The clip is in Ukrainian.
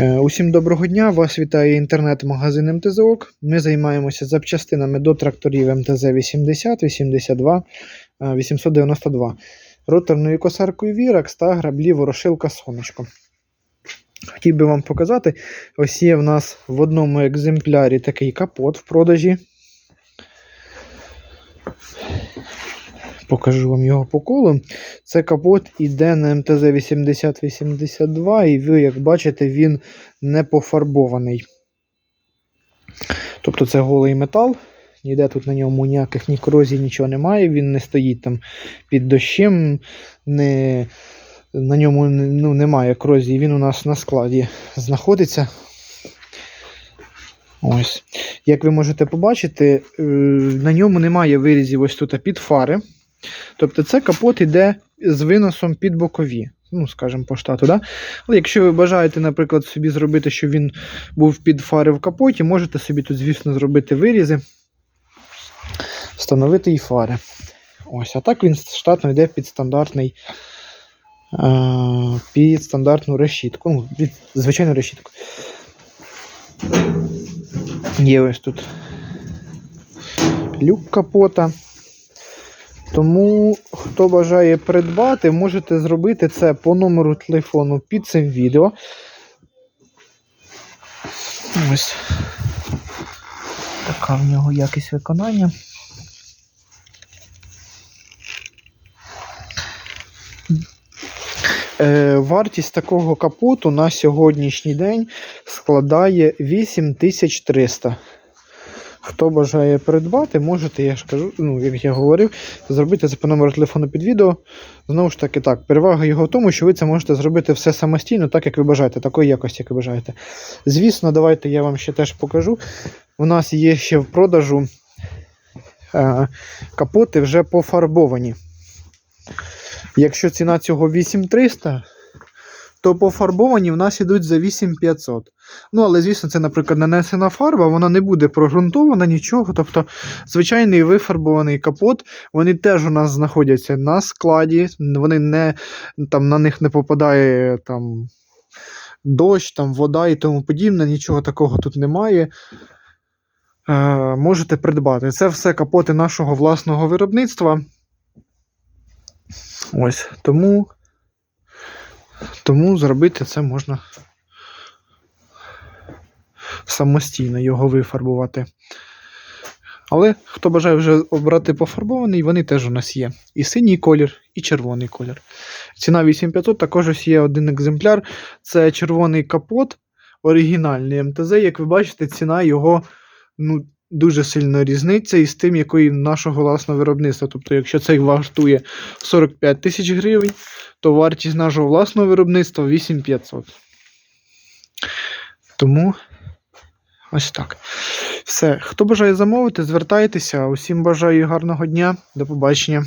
Е, Усім доброго дня! Вас вітає інтернет-магазин МТЗОК. Ми займаємося запчастинами до тракторів МТЗ 80, 82, е, 892, роторною косаркою Віракс та граблі ворошилка Сонечко. Хотів би вам показати, ось є в нас в одному екземплярі такий капот в продажі. Покажу вам його по колу. Це капот іде на МТЗ 8082, і ви, як бачите, він не пофарбований. Тобто це голий метал. Ніде тут на ньому ніяких ні корозій, нічого немає. Він не стоїть там під дощем, не, на ньому ну, немає корозії. Він у нас на складі знаходиться. Ось. Як ви можете побачити, е, на ньому немає вирізів ось тут під фари. Тобто це капот іде з виносом під бокові. Ну, скажімо, по штату. Да? Але якщо ви бажаєте, наприклад, собі зробити, щоб він був під фари в капоті, можете собі тут, звісно, зробити вирізи, встановити і фари. Ось, а так він штатно йде під стандартний. е, Під стандартну решітку. Ну, під звичайну решітку. Є ось тут люк капота. Тому, хто бажає придбати, можете зробити це по номеру телефону під цим відео. Ось така в нього якість виконання. Е, вартість такого капоту на сьогоднішній день складає 8300. Хто бажає придбати, можете, я ж кажу, ну, як я говорив, зробити це по номеру телефону під відео. Знову ж таки, так, перевага його в тому, що ви це можете зробити все самостійно, так як ви бажаєте, такої якості, як ви бажаєте. Звісно, давайте я вам ще теж покажу. У нас є ще в продажу е, капоти вже пофарбовані. Якщо ціна цього 8300, то пофарбовані в нас ідуть за 8500. Ну, але, звісно, це, наприклад, нанесена фарба, вона не буде прогрунтована, нічого. Тобто, звичайний вифарбований капот, вони теж у нас знаходяться на складі, вони не, там, на них не попадає там, дощ, там, вода і тому подібне, нічого такого тут немає. Е, можете придбати. Це все капоти нашого власного виробництва. Ось, тому, тому зробити це можна самостійно його вифарбувати. Але хто бажає вже обрати пофарбований, вони теж у нас є. І синій колір, і червоний колір. Ціна 8500, також ось є один екземпляр. Це червоний капот, оригінальний МТЗ. Як ви бачите, ціна його ну, дуже сильно різниця із тим, якої нашого власного виробництва. Тобто, якщо цей вартує 45 тисяч гривень, то вартість нашого власного виробництва 8500. Тому ось так. Все. Хто бажає замовити, звертайтеся. Усім бажаю гарного дня. До побачення.